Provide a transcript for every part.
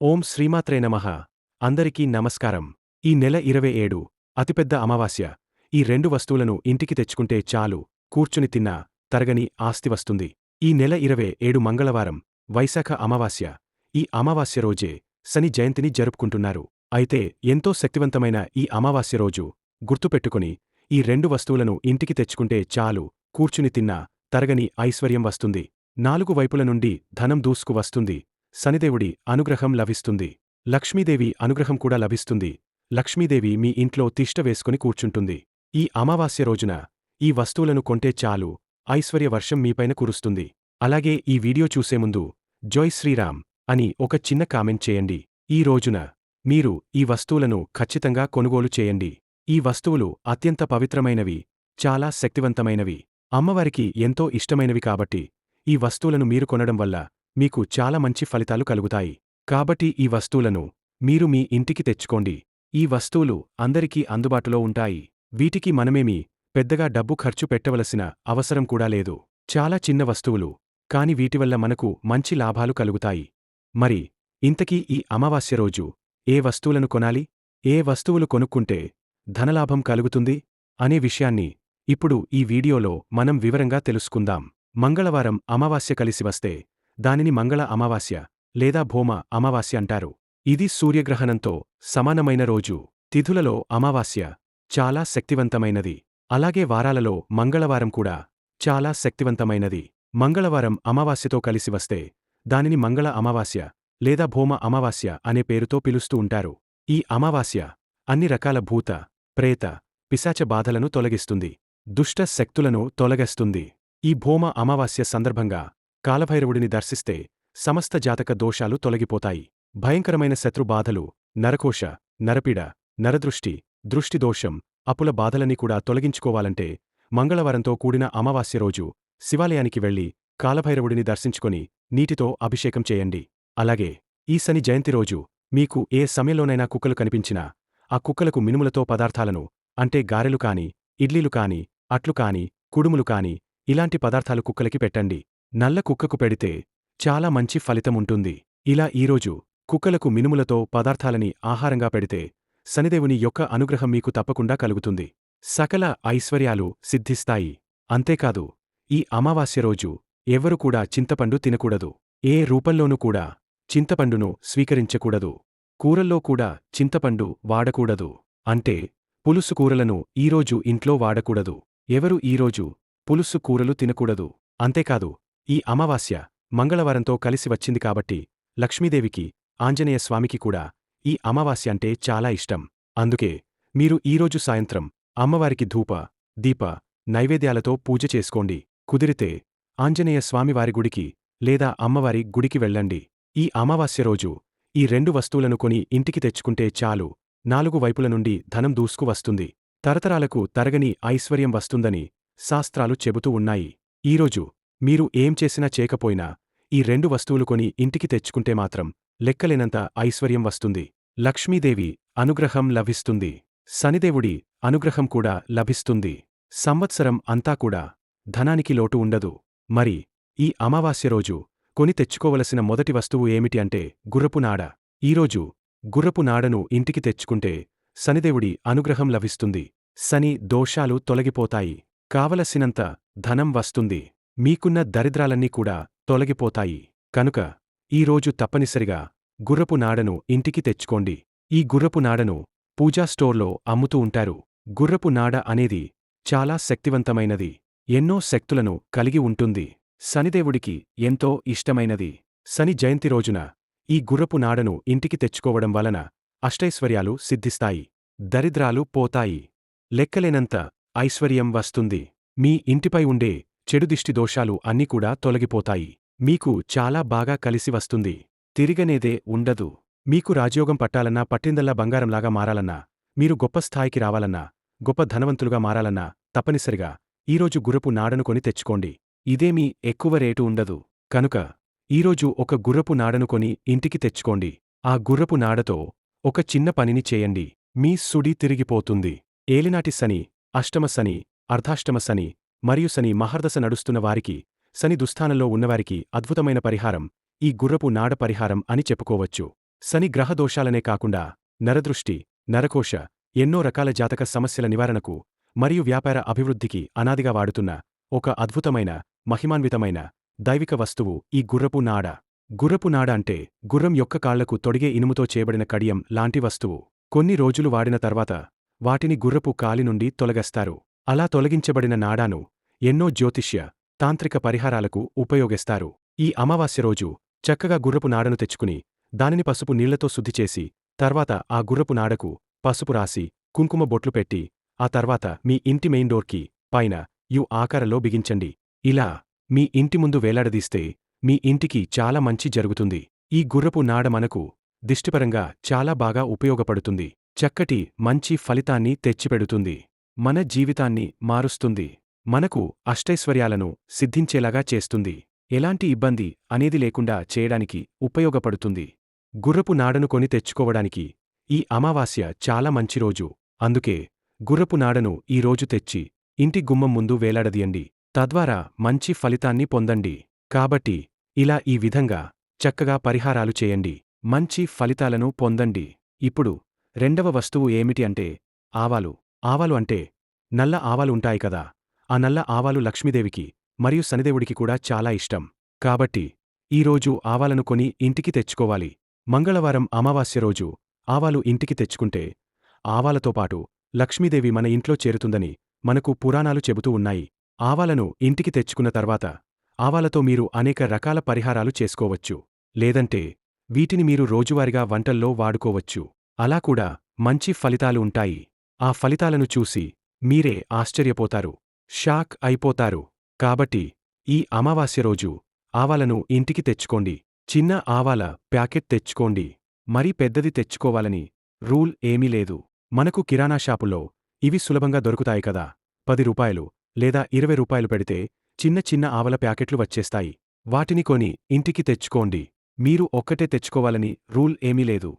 ఓం శ్రీమాత్రే నమ. అందరికీ నమస్కారం. ఈ నెల ఇరవై ఏడు. అతిపెద్ద అమావాస్య. ఈ రెండు వస్తువులను ఇంటికి తెచ్చుకుంటే చాలు. కూర్చుని తిన్నా తరగని ఆస్తి వస్తుంది. ఈ నెల ఇరవై ఏడు మంగళవారం. వైశాఖ అమావాస్య. ఈ అమావాస్య రోజే శని జయంతిని జరుపుకుంటున్నారు. అయితే ఎంతో శక్తివంతమైన ఈ అమావాస్య రోజు గుర్తుపెట్టుకుని ఈ రెండు వస్తువులను ఇంటికి తెచ్చుకుంటే చాలు. కూర్చుని తిన్నా తరగని ఐశ్వర్యం వస్తుంది. నాలుగు వైపుల నుండి ధనం దూసుకు వస్తుంది. శనిదేవుడి అనుగ్రహం లభిస్తుంది. లక్ష్మీదేవి అనుగ్రహం కూడా లభిస్తుంది. లక్ష్మీదేవి మీ ఇంట్లో తిష్ట వేసుకుని కూర్చుంటుంది. ఈ అమావాస్య రోజున ఈ వస్తువులను కొంటే చాలు ఐశ్వర్య వర్షం మీపైన కురుస్తుంది. అలాగే ఈ వీడియో చూసే ముందు జోయ్ శ్రీరామ్ అని ఒక చిన్న కామెంట్ చేయండి. ఈ రోజున మీరు ఈ వస్తువులను ఖచ్చితంగా కొనుగోలు చేయండి. ఈ వస్తువులు అత్యంత పవిత్రమైనవి చాలా శక్తివంతమైనవి. అమ్మవారికి ఎంతో ఇష్టమైనవి కాబట్టి ఈ వస్తువులను మీరు కొనడం వల్ల మీకు చాలా మంచి ఫలితాలు కలుగుతాయి. కాబట్టి ఈ వస్తువులను మీరు మీ ఇంటికి తెచ్చుకోండి. ఈ వస్తువులు అందరికీ అందుబాటులో ఉంటాయి. వీటికి మనమేమీ పెద్దగా డబ్బు ఖర్చు పెట్టవలసిన అవసరం కూడా లేదు. చాలా చిన్న వస్తువులు కాని వీటివల్ల మనకు మంచి లాభాలు కలుగుతాయి. మరి ఇంతకీ ఈ అమావాస్య రోజు ఏ వస్తువులను కొనాలి? ఏ వస్తువులు కొనుక్కుంటే ధనలాభం కలుగుతుంది? అనే విషయాన్ని ఇప్పుడు ఈ వీడియోలో మనం వివరంగా తెలుసుకుందాం. మంగళవారం అమావాస్య కలిసి వస్తే దానిని మంగళ అమావాస్య లేదా భోమ అమావాస్య అంటారు. ఇది సూర్యగ్రహణంతో సమానమైన రోజు. తిథులలో అమావాస్య చాలా శక్తివంతమైనది. అలాగే వారాలలో మంగళవారం కూడా చాలా శక్తివంతమైనది. మంగళవారం అమావాస్యతో కలిసి వస్తే దానిని మంగళ అమావాస్య లేదా భోమ అమావాస్య అనే పేరుతో పిలుస్తూ ఉంటారు. ఈ అమావాస్య అన్ని రకాల భూత ప్రేత పిశాచ బాధలను తొలగిస్తుంది. దుష్ట శక్తులను తొలగిస్తుంది. ఈ భోమ అమావాస్య సందర్భంగా కాలభైరవుడిని దర్శిస్తే సమస్త జాతక దోషాలు తొలగిపోతాయి. భయంకరమైన శత్రుబాధలు నరకోశ నరపిడ నరదృష్టి దృష్టిదోషం అపుల బాధలని కూడా తొలగించుకోవాలంటే మంగళవారంతో కూడిన అమావాస్య రోజు శివాలయానికి వెళ్ళి కాలభైరవుడిని దర్శించుకొని నీటితో అభిషేకం చేయండి. అలాగే ఈ శని జయంతి రోజు మీకు ఏ సమయంలోనైనా కుక్కలు కనిపించినా ఆ కుక్కలకు మినుములతో పదార్థాలను అంటే గారెలు కాని ఇడ్లీలు కాని అట్లు కాని కుడుములు కాని ఇలాంటి పదార్థాలు కుక్కలకి పెట్టండి. నల్ల కుక్కకు పెడితే చాలా మంచి ఫలితముంటుంది. ఇలా ఈరోజు కుక్కలకు మినుములతో పదార్థాలని ఆహారంగా పెడితే శనిదేవుని యొక్క అనుగ్రహం మీకు తప్పకుండా కలుగుతుంది. సకల ఐశ్వర్యాలు సిద్ధిస్తాయి. అంతేకాదు ఈ అమావాస్య రోజు ఎవ్వరు కూడా చింతపండు తినకూడదు. ఏ రూపంలోనూ కూడా చింతపండును స్వీకరించకూడదు. కూరల్లో కూడా చింతపండు వాడకూడదు. అంటే పులుసు కూరలను ఈరోజు ఇంట్లో వాడకూడదు. ఎవరు ఈరోజు పులుసు కూరలు తినకూడదు. అంతేకాదు ఈ అమావాస్య మంగళవారంతో కలిసి వచ్చింది కాబట్టి లక్ష్మీదేవికి ఆంజనేయ స్వామికి కూడా ఈ అమావాస్య అంటే చాలా ఇష్టం. అందుకే మీరు ఈరోజు సాయంత్రం అమ్మవారికి ధూప దీప నైవేద్యాలతో పూజ చేసుకోండి. కుదిరితే ఆంజనేయ స్వామివారి గుడికి లేదా అమ్మవారి గుడికి వెళ్ళండి. ఈ అమావాస్య రోజు ఈ రెండు వస్తువులను కొని ఇంటికి తెచ్చుకుంటే చాలు. నాలుగు వైపుల నుండి ధనం దూసుకు వస్తుంది. తరతరాలకు తరగని ఐశ్వర్యం వస్తుందని శాస్త్రాలు చెబుతూ ఉన్నాయి. ఈరోజు మీరు ఏం చేసినా చేయకపోయినా ఈ రెండు వస్తువులు కొని ఇంటికి తెచ్చుకుంటే మాత్రం లెక్కలేనంత ఐశ్వర్యం వస్తుంది. లక్ష్మీదేవి అనుగ్రహం లభిస్తుంది. శనిదేవుడి అనుగ్రహం కూడా లభిస్తుంది. సంవత్సరం అంతా కూడా ధనానికి లోటు ఉండదు. మరి ఈ అమావాస్య రోజు కొని తెచ్చుకోవలసిన మొదటి వస్తువు ఏమిటి అంటే గుర్రపు నాడ. ఈరోజు గుర్రపు నాడను ఇంటికి తెచ్చుకుంటే శనిదేవుడి అనుగ్రహం లభిస్తుంది. శని దోషాలు తొలగిపోతాయి. కావలసినంత ధనం వస్తుంది. మీకున్న దరిద్రాలన్నీ కూడా తొలగిపోతాయి. కనుక ఈరోజు తప్పనిసరిగా గుర్రపు నాడను ఇంటికి తెచ్చుకోండి. ఈ గుర్రపు నాడను పూజా స్టోర్లో అమ్ముతూ ఉంటారు. గుర్రపు నాడ అనేది చాలా శక్తివంతమైనది. ఎన్నో శక్తులను కలిగి ఉంటుంది. శనిదేవుడికి ఎంతో ఇష్టమైనది. శని జయంతి రోజున ఈ గుర్రపు నాడను ఇంటికి తెచ్చుకోవడం వలన అష్టైశ్వర్యాలు సిద్ధిస్తాయి. దరిద్రాలు పోతాయి. లెక్కలేనంత ఐశ్వర్యం వస్తుంది. మీ ఇంటిపై ఉండే చెడుదిష్టి దోషాలు అన్నీ కూడా తొలగిపోతాయి. మీకు చాలా బాగా కలిసి వస్తుంది. తిరిగనేదే ఉండదు. మీకు రాజయోగం పట్టాలన్నా పట్టిందల్లా బంగారంలాగా మారాలన్నా మీరు గొప్ప స్థాయికి రావాలన్నా గొప్ప ధనవంతులుగా మారాలన్నా తప్పనిసరిగా ఈరోజు గుర్రపు నాడను కొని తెచ్చుకోండి. ఇదేమీ ఎక్కువ రేటు ఉండదు. కనుక ఈరోజు ఒక గుర్రపు నాడను కొని ఇంటికి తెచ్చుకోండి. ఆ గుర్రపు నాడతో ఒక చిన్న పనిని చేయండి. మీ సుడి తిరిగిపోతుంది. ఏలినాటి శని అష్టమ శని అర్ధాష్టమ శని మరియు శని మహర్దశ నడుస్తున్న వారికి శని దుస్థానంలో ఉన్నవారికి అద్భుతమైన పరిహారం ఈ గుర్రపు నాడ పరిహారం అని చెప్పుకోవచ్చు. శని గ్రహదోషాలనే కాకుండా నరదృష్టి నరకోశ ఎన్నో రకాల జాతక సమస్యల నివారణకు మరియు వ్యాపార అభివృద్ధికి అనాదిగా వాడుతున్న ఒక అద్భుతమైన మహిమాన్వితమైన దైవిక వస్తువు ఈ గుర్రపు నాడ. గుర్రపు నాడ అంటే గుర్రం యొక్క కాళ్ళకు తొడిగే ఇనుముతో చేయబడిన కడియం లాంటి వస్తువు. కొన్ని రోజులు వాడిన తర్వాత వాటిని గుర్రపు కాలి నుండి తొలగస్తారు. అలా తొలగించబడిన నాడాను ఎన్నో జ్యోతిష్య తాంత్రిక పరిహారాలకు ఉపయోగిస్తారు. ఈ అమావాస్య రోజు చక్కగా గుర్రపు నాడను తెచ్చుకుని దానిని పసుపు నీళ్ళతో శుద్ధి చేసి తర్వాత ఆ గుర్రపు నాడకు పసుపు రాసి కుంకుమ బొట్లు పెట్టి ఆ తర్వాత మీ ఇంటి మెయిన్ డోర్కి పైన యు ఆకారంలో బిగించండి. ఇలా మీ ఇంటి ముందు వేలాడదీస్తే మీ ఇంటికి చాలా మంచి జరుగుతుంది. ఈ గుర్రపు నాడ మనకు దిష్టిపరంగా చాలా బాగా ఉపయోగపడుతుంది. చక్కటి మంచి ఫలితాన్ని తెచ్చిపెడుతుంది. మన జీవితాన్ని మారుస్తుంది. మనకు అష్టైశ్వర్యాలను సిద్ధించేలాగా చేస్తుంది. ఎలాంటి ఇబ్బంది అనేది లేకుండా చేయడానికి ఉపయోగపడుతుంది. గుర్రపు నాడను కొని తెచ్చుకోవడానికి ఈ అమావాస్య చాలా మంచి రోజు. అందుకే గుర్రపు నాడను ఈ రోజు తెచ్చి ఇంటి గుమ్మం ముందు వేలాడదీయండి. తద్వారా మంచి ఫలితాన్ని పొందండి. కాబట్టి ఇలా ఈ విధంగా చక్కగా పరిహారాలు చేయండి. మంచి ఫలితాలను పొందండి. ఇప్పుడు రెండవ వస్తువు ఏమిటి అంటే ఆవాలు. ఆవాలు అంటే నల్ల ఆవాలు ఉంటాయి కదా. ఆ నల్ల ఆవాలు లక్ష్మీదేవికి మరియు శనిదేవుడికి కూడా చాలా ఇష్టం. కాబట్టి ఈరోజు ఆవాలను కొని ఇంటికి తెచ్చుకోవాలి. మంగళవారం అమావాస్య రోజు ఆవాలు ఇంటికి తెచ్చుకుంటే ఆవాలతో పాటు లక్ష్మీదేవి మన ఇంట్లో చేరుతుందని మనకు పురాణాలు చెబుతూ ఉన్నాయి. ఆవాలను ఇంటికి తెచ్చుకున్న తర్వాత ఆవాలతో మీరు అనేక రకాల పరిహారాలు చేసుకోవచ్చు. లేదంటే వీటిని మీరు రోజువారిగా వంటల్లో వాడుకోవచ్చు. అలా కూడా మంచి ఫలితాలు ఉంటాయి. ఆ ఫలితాలను చూసి మీరే ఆశ్చర్యపోతారు. షాక్ అయిపోతారు. కాబట్టి ఈ అమావాస్య రోజు ఆవాలను ఇంటికి తెచ్చుకోండి. చిన్న ఆవాల ప్యాకెట్ తెచ్చుకోండి. మరీ పెద్దది తెచ్చుకోవాలని రూల్ ఏమీ లేదు. మనకు కిరాణా షాపులో ఇవి సులభంగా దొరుకుతాయి కదా. పది రూపాయలు లేదా ఇరవై రూపాయలు పెడితే చిన్న చిన్న ఆవల ప్యాకెట్లు వచ్చేస్తాయి. వాటిని కొని ఇంటికి తెచ్చుకోండి. మీరు ఒక్కటే తెచ్చుకోవాలని రూల్ ఏమీ లేదు.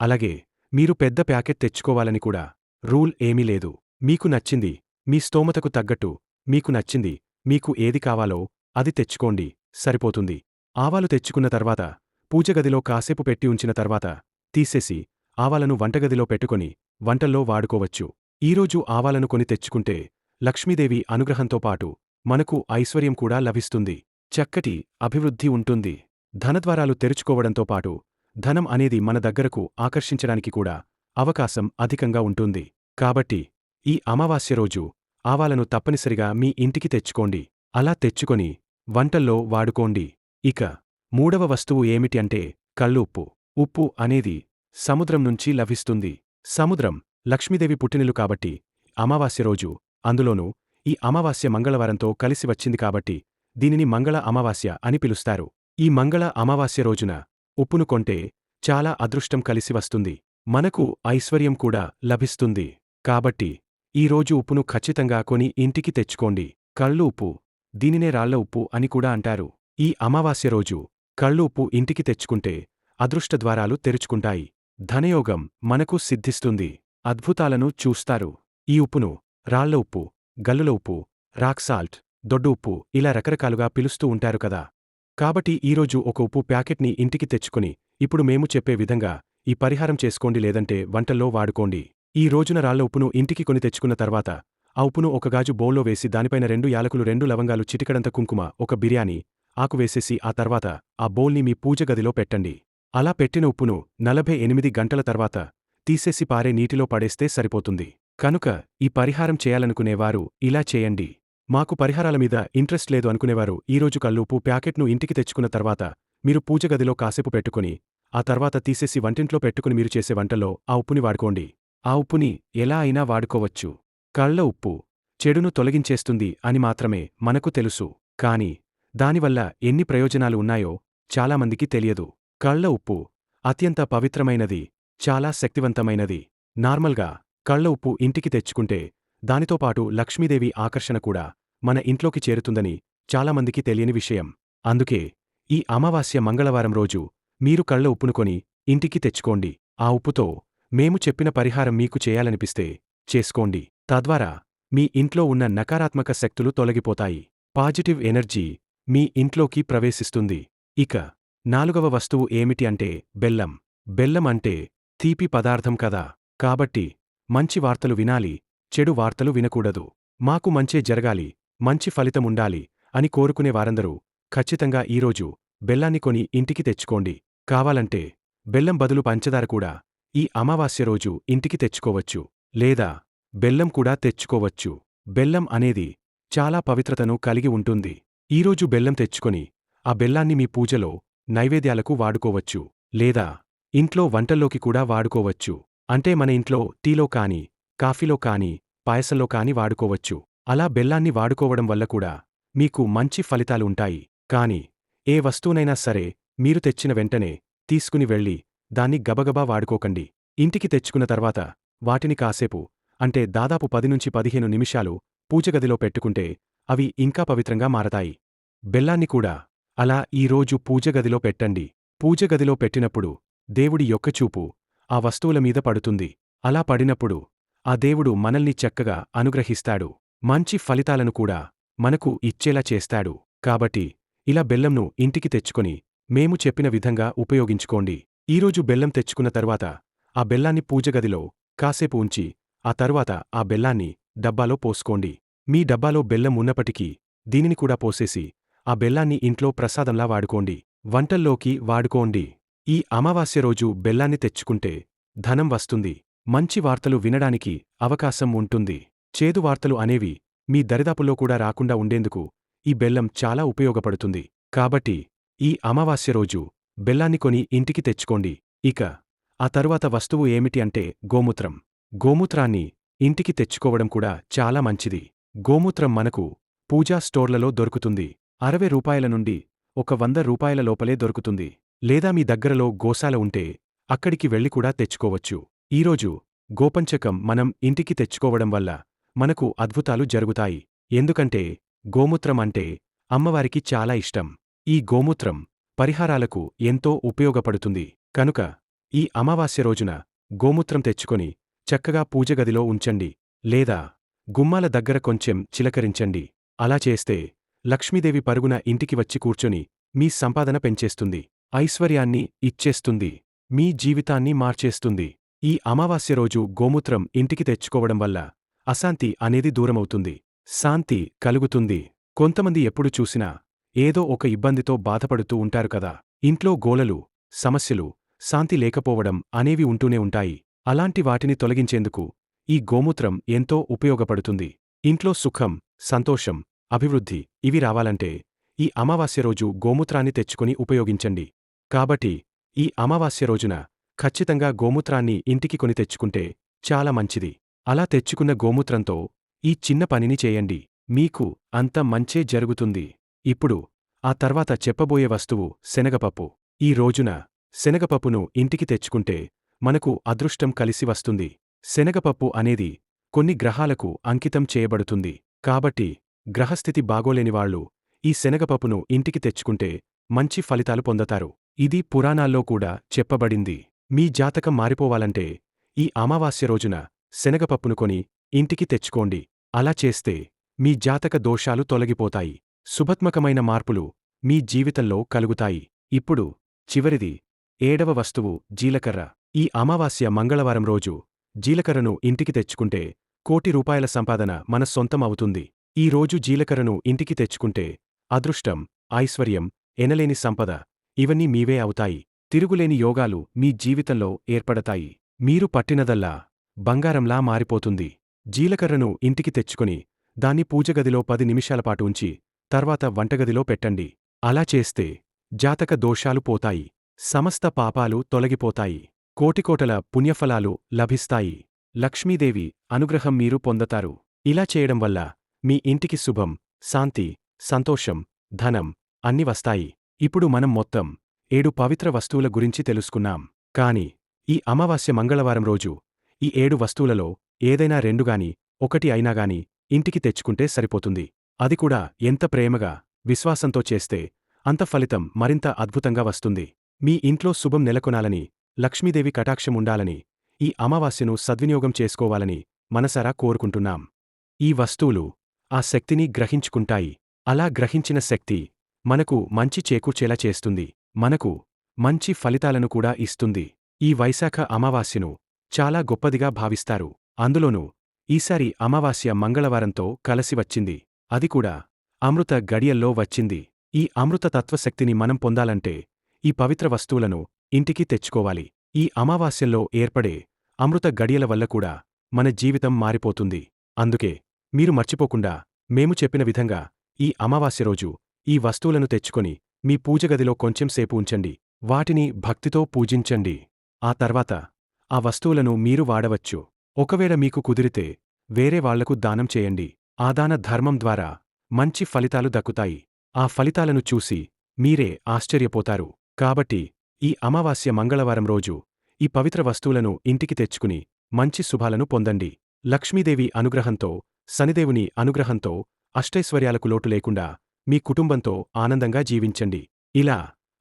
అలాగే మీరు పెద్ద ప్యాకెట్ తెచ్చుకోవాలని కూడా రూల్ ఏమీ లేదు. మీకు నచ్చింది మీ స్తోమతకు తగ్గట్టు మీకు నచ్చింది మీకు ఏది కావాలో అది తెచ్చుకోండి సరిపోతుంది. ఆవాలు తెచ్చుకున్న తర్వాత పూజగదిలో కాసేపు పెట్టి ఉంచిన తర్వాత తీసేసి ఆవాలను వంటగదిలో పెట్టుకొని వంటల్లో వాడుకోవచ్చు. ఈరోజు ఆవాలను కొని తెచ్చుకుంటే లక్ష్మీదేవి అనుగ్రహంతో పాటు మనకు ఐశ్వర్యం కూడా లభిస్తుంది. చక్కటి అభివృద్ధి ఉంటుంది. ధనద్వారాలు తెరుచుకోవడంతో పాటు ధనం అనేది మన దగ్గరకు ఆకర్షించడానికి కూడా అవకాశం అధికంగా ఉంటుంది. కాబట్టి ఈ అమావాస్య రోజు ఆవాలను తప్పనిసరిగా మీ ఇంటికి తెచ్చుకోండి. అలా తెచ్చుకొని వంటల్లో వాడుకోండి. ఇక మూడవ వస్తువు ఏమిటి అంటే కళ్ళుప్పు ఉప్పు. అనేది సముద్రం నుంచి లభిస్తుంది. సముద్రం లక్ష్మీదేవి పుట్టినిలు కాబట్టి అమావాస్య రోజు అందులోనూ ఈ అమావాస్య మంగళవారంతో కలిసి వచ్చింది కాబట్టి దీనిని మంగళ అమావాస్య అని పిలుస్తారు. ఈ మంగళ అమావాస్య రోజున ఉప్పును కొంటే చాలా అదృష్టం కలిసి వస్తుంది. మనకు ఐశ్వర్యం కూడా లభిస్తుంది. కాబట్టి ఈరోజు ఉప్పును ఖచ్చితంగా కొని ఇంటికి తెచ్చుకోండి. కళ్ళు ఉప్పు దీనినే రాళ్ళ ఉప్పు అని కూడా అంటారు. ఈ అమావాస్య రోజు కళ్ళు ఉప్పు ఇంటికి తెచ్చుకుంటే అదృష్టద్వారాలు తెరుచుకుంటాయి. ధనయోగం మనకు సిద్ధిస్తుంది. అద్భుతాలను చూస్తారు. ఈ ఉప్పును రాళ్ళ ఉప్పు గల్లుల ఉప్పు రాక్ సాల్ట్ దొడ్డు ఉప్పు ఇలా రకరకాలుగా పిలుస్తూ ఉంటారు కదా. కాబట్టి ఈరోజు ఒక ఉప్పు ప్యాకెట్ని ఇంటికి తెచ్చుకుని ఇప్పుడు మేము చెప్పే విధంగా ఈ పరిహారం చేసుకోండి లేదంటే వంటల్లో వాడుకోండి. ఈ రోజున రాళ్ళ ఉప్పును ఇంటికి కొని తెచ్చుకున్న తర్వాత ఆ ఉప్పును ఒక గాజు బౌల్లో వేసి దానిపైన రెండు యాలకులు రెండు లవంగాలు చిటికడంత కుంకుమ ఒక బిర్యానీ ఆకు వేసేసి ఆ తర్వాత ఆ బౌల్ని మీ పూజ గదిలో పెట్టండి. అలా పెట్టిన ఉప్పును నలభై ఎనిమిది గంటల తర్వాత తీసేసి పారే నీటిలో పడేస్తే సరిపోతుంది. కనుక ఈ పరిహారం చేయాలనుకునేవారు ఇలా చేయండి. మాకు పరిహారాల మీద ఇంట్రెస్ట్ లేదు అనుకునేవారు ఈరోజు కల్లుపు ప్యాకెట్ను ఇంటికి తెచ్చుకున్న తర్వాత మీరు పూజగదిలో కాసేపు పెట్టుకుని ఆ తర్వాత తీసేసి వంటింట్లో పెట్టుకుని మీరు చేసే వంటల్లో ఆ ఉప్పుని వాడుకోండి. ఆ ఉప్పుని ఎలా అయినా వాడుకోవచ్చు. కళ్ళ ఉప్పు చెడును తొలగించేస్తుంది అని మాత్రమే మనకు తెలుసు. కాని దానివల్ల ఎన్ని ప్రయోజనాలు ఉన్నాయో చాలామందికి తెలియదు. కళ్ళ ఉప్పు అత్యంత పవిత్రమైనది చాలా శక్తివంతమైనది. నార్మల్గా కళ్ళ ఉప్పు ఇంటికి తెచ్చుకుంటే దానితోపాటు లక్ష్మీదేవి ఆకర్షణ కూడా మన ఇంట్లోకి చేరుతుందని చాలామందికి తెలియని విషయం. అందుకే ఈ అమావాస్య మంగళవారం రోజు మీరు కళ్ళ ఉప్పునుకొని ఇంటికి తెచ్చుకోండి. ఆ ఉప్పుతో మేము చెప్పిన పరిహారం మీకు చేయాలనిపిస్తే చేసుకోండి. తద్వారా మీ ఇంట్లో ఉన్న నకారాత్మక శక్తులు తొలగిపోతాయి. పాజిటివ్ ఎనర్జీ మీ ఇంట్లోకి ప్రవేశిస్తుంది. ఇక నాలుగవ వస్తువు ఏమిటి అంటే బెల్లం. బెల్లం అంటే తీపి పదార్థం కదా. కాబట్టి మంచి వార్తలు వినాలి చెడు వార్తలు వినకూడదు. మాకు మంచే జరగాలి మంచి ఫలితముండాలి అని కోరుకునే వారందరూ ఖచ్చితంగా ఈరోజు బెల్లాన్ని కొని ఇంటికి తెచ్చుకోండి. కావాలంటే బెల్లం బదులు పంచదార కూడా ఈ అమావాస్య రోజు ఇంటికి తెచ్చుకోవచ్చు లేదా బెల్లం కూడా తెచ్చుకోవచ్చు. బెల్లం అనేది చాలా పవిత్రతను కలిగి ఉంటుంది. ఈరోజు బెల్లం తెచ్చుకొని ఆ బెల్లాన్ని మీ పూజలో నైవేద్యాలకు వాడుకోవచ్చు లేదా ఇంట్లో వంటల్లోకి కూడా వాడుకోవచ్చు. అంటే మన ఇంట్లో టీలో కాని కాఫీలో కాని పాయసంలో కాని వాడుకోవచ్చు. అలా బెల్లాన్ని వాడుకోవడం వల్ల కూడా మీకు మంచి ఫలితాలు ఉంటాయి. కాని ఏ వస్తువునైనా సరే మీరు తెచ్చిన వెంటనే తీసుకుని వెళ్ళి దాన్ని గబగబా వాడుకోకండి. ఇంటికి తెచ్చుకున్న తర్వాత వాటిని కాసేపు అంటే దాదాపు పది నుంచి పదిహేను నిమిషాలు పూజగదిలో పెట్టుకుంటే అవి ఇంకా పవిత్రంగా మారతాయి. బెల్లాన్ని కూడా అలా ఈరోజు పూజగదిలో పెట్టండి. పూజగదిలో పెట్టినప్పుడు దేవుడి యొక్క చూపు ఆ వస్తువుల మీద పడుతుంది. అలా పడినప్పుడు ఆ దేవుడు మనల్ని చక్కగా అనుగ్రహిస్తాడు. మంచి ఫలితాలను కూడా మనకు ఇచ్చేలా చేస్తాడు. కాబట్టి ఇలా బెల్లంను ఇంటికి తెచ్చుకొని మేము చెప్పిన విధంగా ఉపయోగించుకోండి. ఈరోజు బెల్లం తెచ్చుకున్న తరువాత ఆ బెల్లాన్ని పూజగదిలో కాసేపు ఉంచి ఆ తరువాత ఆ బెల్లాన్ని డబ్బాలో పోసుకోండి. మీ డబ్బాలో బెల్లం ఉన్నప్పటికీ దీనిని కూడా పోసేసి ఆ బెల్లాన్ని ఇంట్లో ప్రసాదంలా వాడుకోండి. వంటల్లోకి వాడుకోండి. ఈ అమావాస్య రోజు బెల్లాన్ని తెచ్చుకుంటే ధనం వస్తుంది. మంచి వార్తలు వినడానికి అవకాశం ఉంటుంది. చేదు వార్తలు అనేవి మీ దరిదాపులో కూడా రాకుండా ఉండేందుకు ఈ బెల్లం చాలా ఉపయోగపడుతుంది. కాబట్టి ఈ అమావాస్య రోజు బెల్లాన్ని కొని ఇంటికి తెచ్చుకోండి. ఇక ఆ తరువాత వస్తువు ఏమిటి అంటే గోమూత్రం. గోమూత్రాన్ని ఇంటికి తెచ్చుకోవడం కూడా చాలా మంచిది. గోమూత్రం మనకు పూజా స్టోర్లలో దొరుకుతుంది. అరవై రూపాయల నుండి ఒక వంద రూపాయల లోపలే దొరుకుతుంది. లేదా మీ దగ్గరలో గోశాల ఉంటే అక్కడికి వెళ్ళి కూడా తెచ్చుకోవచ్చు. ఈరోజు గోపంచకం మనం ఇంటికి తెచ్చుకోవడం వల్ల మనకు అద్భుతాలు జరుగుతాయి. ఎందుకంటే గోమూత్రం అంటే అమ్మవారికి చాలా ఇష్టం. ఈ గోమూత్రం పరిహారాలకు ఎంతో ఉపయోగపడుతుంది. కనుక ఈ అమావాస్య రోజున గోమూత్రం తెచ్చుకొని చక్కగా పూజగదిలో ఉంచండి లేదా గుమ్మాల దగ్గర కొంచెం చిలకరించండి. అలా చేస్తే లక్ష్మీదేవి పరుగున ఇంటికి వచ్చి కూర్చొని మీ సంపాదన పెంచేస్తుంది ఐశ్వర్యాన్ని ఇచ్చేస్తుంది మీ జీవితాన్ని మార్చేస్తుంది. ఈ అమావాస్య రోజు గోమూత్రం ఇంటికి తెచ్చుకోవడం వల్ల అశాంతి అనేది దూరమవుతుంది శాంతి కలుగుతుంది. కొంతమంది ఎప్పుడు చూసినా ఏదో ఒక ఇబ్బందితో బాధపడుతూ ఉంటారు కదా. ఇంట్లో గోలలు సమస్యలు శాంతి లేకపోవడం అనేవి ఉంటూనే ఉంటాయి. అలాంటి వాటిని తొలగించేందుకు ఈ గోమూత్రం ఎంతో ఉపయోగపడుతుంది. ఇంట్లో సుఖం సంతోషం అభివృద్ధి ఇవి రావాలంటే ఈ అమావాస్య రోజు గోమూత్రాన్ని తెచ్చుకుని ఉపయోగించండి. కాబట్టి ఈ అమావాస్య రోజున ఖచ్చితంగా గోమూత్రాన్ని ఇంటికి కొని తెచ్చుకుంటే చాలా మంచిది. అలా తెచ్చుకున్న గోమూత్రంతో ఈ చిన్న పనిని చేయండి. మీకు అంత మంచే జరుగుతుంది. ఇప్పుడు ఆ తర్వాత చెప్పబోయే వస్తువు శనగపప్పు. ఈ రోజున శనగపప్పును ఇంటికి తెచ్చుకుంటే మనకు అదృష్టం కలిసి వస్తుంది. శనగపప్పు అనేది కొన్ని గ్రహాలకు అంకితం చేయబడుతుంది. కాబట్టి గ్రహస్థితి బాగోలేనివాళ్ళు ఈ శనగపప్పును ఇంటికి తెచ్చుకుంటే మంచి ఫలితాలు పొందతారు. ఇది పురాణాల్లో కూడా చెప్పబడింది. మీ జాతకం మారిపోవాలంటే ఈ అమావాస్య రోజున శనగపప్పును కొని ఇంటికి తెచ్చుకోండి. అలా చేస్తే మీ జాతక దోషాలు తొలగిపోతాయి. శుభత్మకమైన మార్పులు మీ జీవితంలో కలుగుతాయి. ఇప్పుడు చివరిది ఏడవ వస్తువు జీలకర్ర. ఈ అమావాస్య మంగళవారం రోజు జీలకర్రను ఇంటికి తెచ్చుకుంటే కోటి రూపాయల సంపాదన మన సొంతం అవుతుంది. ఈ రోజు జీలకర్రను ఇంటికి తెచ్చుకుంటే అదృష్టం ఐశ్వర్యం ఎనలేని సంపద ఇవన్నీ మీవే అవుతాయి. తిరుగులేని యోగాలు మీ జీవితంలో ఏర్పడతాయి. మీరు పట్టినదల్లా బంగారంలా మారిపోతుంది. జీలకర్రను ఇంటికి తెచ్చుకుని దాన్ని పూజగదిలో పది నిమిషాలపాటు ఉంచి తర్వాత వంటగదిలో పెట్టండి. అలా చేస్తే జాతక దోషాలు పోతాయి. సమస్త పాపాలు తొలగిపోతాయి. కోటికోటల పుణ్యఫలాలు లభిస్తాయి. లక్ష్మీదేవి అనుగ్రహం మీరు పొందతారు. ఇలా చేయడం వల్ల మీ ఇంటికి శుభం శాంతి సంతోషం ధనం అన్ని వస్తాయి. ఇప్పుడు మనం మొత్తం ఏడు పవిత్ర వస్తువుల గురించి తెలుసుకున్నాం. కాని ఈ అమావాస్య మంగళవారం రోజు ఈ ఏడు వస్తువులలో ఏదైనా రెండుగాని ఒకటి అయినాగాని ఇంటికి తెచ్చుకుంటే సరిపోతుంది. అది కూడా ఎంత ప్రేమగా విశ్వాసంతో చేస్తే అంత ఫలితం మరింత అద్భుతంగా వస్తుంది. మీ ఇంట్లో శుభం నెలకొనాలని లక్ష్మీదేవి కటాక్షం ఉండాలని ఈ అమావాస్యను సద్వినియోగం చేసుకోవాలని మనసరా కోరుకుంటున్నాం. ఈ వస్తువులు ఆ శక్తిని గ్రహించుకుంటాయి. అలా గ్రహించిన శక్తి మనకు మంచి చేకూర్చేలా చేస్తుంది. మనకు మంచి ఫలితాలను కూడా ఇస్తుంది. ఈ వైశాఖ అమావాస్యను చాలా గొప్పదిగా భావిస్తారు. అందులోనూ ఈసారి అమావాస్య మంగళవారంతో కలసి వచ్చింది. అది కూడా అమృత గడియల్లో వచ్చింది. ఈ అమృత తత్వశక్తిని మనం పొందాలంటే ఈ పవిత్ర వస్తువులను ఇంటికి తెచ్చుకోవాలి. ఈ అమావాస్యంలో ఏర్పడే అమృత గడియల వల్ల కూడా మన జీవితం మారిపోతుంది. అందుకే మీరు మర్చిపోకుండా మేము చెప్పిన విధంగా ఈ అమావాస్య రోజు ఈ వస్తువులను తెచ్చుకొని మీ పూజగదిలో కొంచెం సేపు ఉంచండి. వాటిని భక్తితో పూజించండి. ఆ తర్వాత ఆ వస్తువులను మీరు వాడవచ్చు. ఒకవేళ మీకు కుదిరితే వేరే వాళ్ళకు దానం చేయండి. ఆదాన ధర్మం ద్వారా మంచి ఫలితాలు దక్కుతాయి. ఆ ఫలితాలను చూసి మీరే ఆశ్చర్యపోతారు. కాబట్టి ఈ అమావాస్య మంగళవారం రోజు ఈ పవిత్ర వస్తువులను ఇంటికి తెచ్చుకుని మంచి శుభాలను పొందండి. లక్ష్మీదేవి అనుగ్రహంతో శనిదేవుని అనుగ్రహంతో అష్టైశ్వర్యాలకు లోటు లేకుండా మీ కుటుంబంతో ఆనందంగా జీవించండి. ఇలా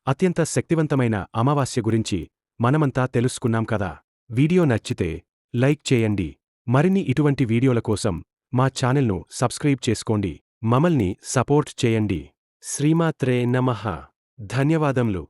అత్యంత శక్తివంతమైన అమావాస్య గురించి మనమంతా తెలుసుకున్నాం కదా. వీడియో నచ్చితే లైక్ చేయండి. మరిన్ని ఇటువంటి వీడియోల కోసం మా ఛానల్ను సబ్స్క్రైబ్ చేసుకోండి. మమల్ని సపోర్ట్ చేయండి. శ్రీమాత్రే నమః. ధన్యవాదములు.